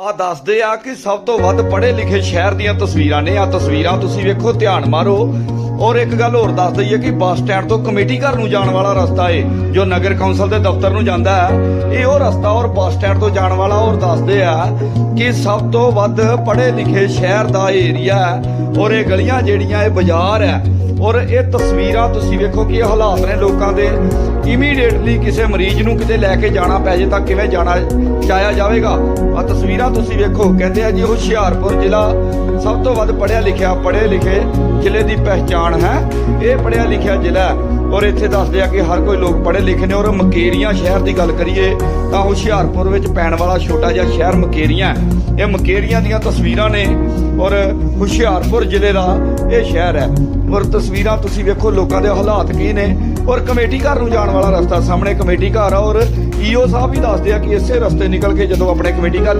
ਆ ਦੱਸਦੇ ਆ ਕਿ ਸਭ ਤੋਂ ਵੱਧ ਪੜ੍ਹੇ ਲਿਖੇ ਸ਼ਹਿਰ ਦੀਆਂ ਤਸਵੀਰਾਂ ਨੇ। ਆ ਤਸਵੀਰਾਂ ਤੁਸੀਂ ਵੇਖੋ, ਧਿਆਨ ਮਾਰੋ। ਔਰ ਇੱਕ ਗੱਲ ਹੋਰ ਦੱਸ ਦਈਏ ਕਿ ਬੱਸ ਸਟੈਂਡ ਤੋਂ ਕਮੇਟੀ ਘਰ ਨੂੰ ਜਾਣ ਵਾਲਾ ਰਸਤਾ ਏ, ਜੋ ਨਗਰ ਕੌਂਸਲ ਦੇ ਦਫ਼ਤਰ ਨੂੰ ਜਾਂਦਾ ਹੈ। ਇਹ ਉਹ ਰਸਤਾ ਔਰ ਬੱਸ ਸਟੈਂਡ ਤੋਂ ਜਾਣ ਵਾਲਾ ਔਰ ਦੱਸਦੇ ਆ ਕਿ ਸਭ ਤੋਂ ਵੱਧ ਪੜ੍ਹੇ ਲਿਖੇ ਸ਼ਹਿਰ ਦਾ ਏਰੀਆ ਔਰ ਇਹ ਗਲੀਆਂ ਜਿਹੜੀਆਂ ਇਹ ਬਾਜ਼ਾਰ ਹੈ। ਔਰ ਇਹ ਤਸਵੀਰਾਂ ਤੁਸੀਂ ਵੇਖੋ ਕਿ ਹਾਲਾਤ ਨੇ ਲੋਕਾਂ ਦੇ। ਇਮੀਡੀਏਟਲੀ ਕਿਸੇ ਮਰੀਜ਼ ਨੂੰ ਕਿਤੇ ਲੈ ਕੇ ਜਾਣਾ ਪੈ ਜੇ ਤਾਂ ਕਿਵੇਂ ਜਾਣਾ, ਜਾਇਆ ਜਾਵੇਗਾ? ਆ ਤਸਵੀਰਾਂ ਤੁਸੀਂ ਵੇਖੋ, ਕਹਿੰਦੇ ਆ ਜੀ ਹੁਸ਼ਿਆਰਪੁਰ ਜ਼ਿਲ੍ਹਾ ਸਭ ਤੋਂ ਵੱਧ ਪੜ੍ਹਿਆ ਲਿਖਿਆ, ਪੜ੍ਹੇ ਲਿਖੇ ਜ਼ਿਲ੍ਹੇ ਦੀ ਪਹਿਚਾਣ ਹੈ। ਇਹ ਪੜ੍ਹਿਆ ਲਿਖਿਆ ਜ਼ਿਲ੍ਹਾ ਹੈ ਔਰ ਇੱਥੇ ਦੱਸਦੇ ਆ ਕਿ ਹਰ ਕੋਈ ਲੋਕ ਪੜ੍ਹੇ ਲਿਖੇ ਨੇ ਔਰ ਮਕੇਰੀਆਂ ਸ਼ਹਿਰ ਦੀ ਗੱਲ ਕਰੀਏ ਤਾਂ ਹੁਸ਼ਿਆਰਪੁਰ ਵਿੱਚ ਪੈਣ ਵਾਲਾ ਛੋਟਾ ਜਿਹਾ ਸ਼ਹਿਰ ਮਕੇਰੀਆਂ ਇਹ ਮਕੇਰੀਆਂ ਦੀਆਂ ਤਸਵੀਰਾਂ ਨੇ ਔਰ ਹੁਸ਼ਿਆਰਪੁਰ ਜ਼ਿਲ੍ਹੇ ਦਾ ਇਹ ਸ਼ਹਿਰ ਹੈ। ਔਰ ਤਸਵੀਰਾਂ ਤੁਸੀਂ ਵੇਖੋ ਲੋਕਾਂ ਦੇ ਹਾਲਾਤ ਕੀ ਨੇ। ਔਰ ਕਮੇਟੀ ਘਰ ਨੂੰ ਜਾਣ ਵਾਲਾ ਰਸਤਾ ਸਾਹਮਣੇ ਕਮੇਟੀ ਘਰ ਆ ਔਰ ਈਓ ਸਾਹਿਬ ਵੀ ਦੱਸਦੇ ਆ ਕਿ ਇਸੇ ਰਸਤੇ ਨਿਕਲ ਕੇ ਜਦੋਂ ਆਪਣੇ ਕਮੇਟੀ ਘਰ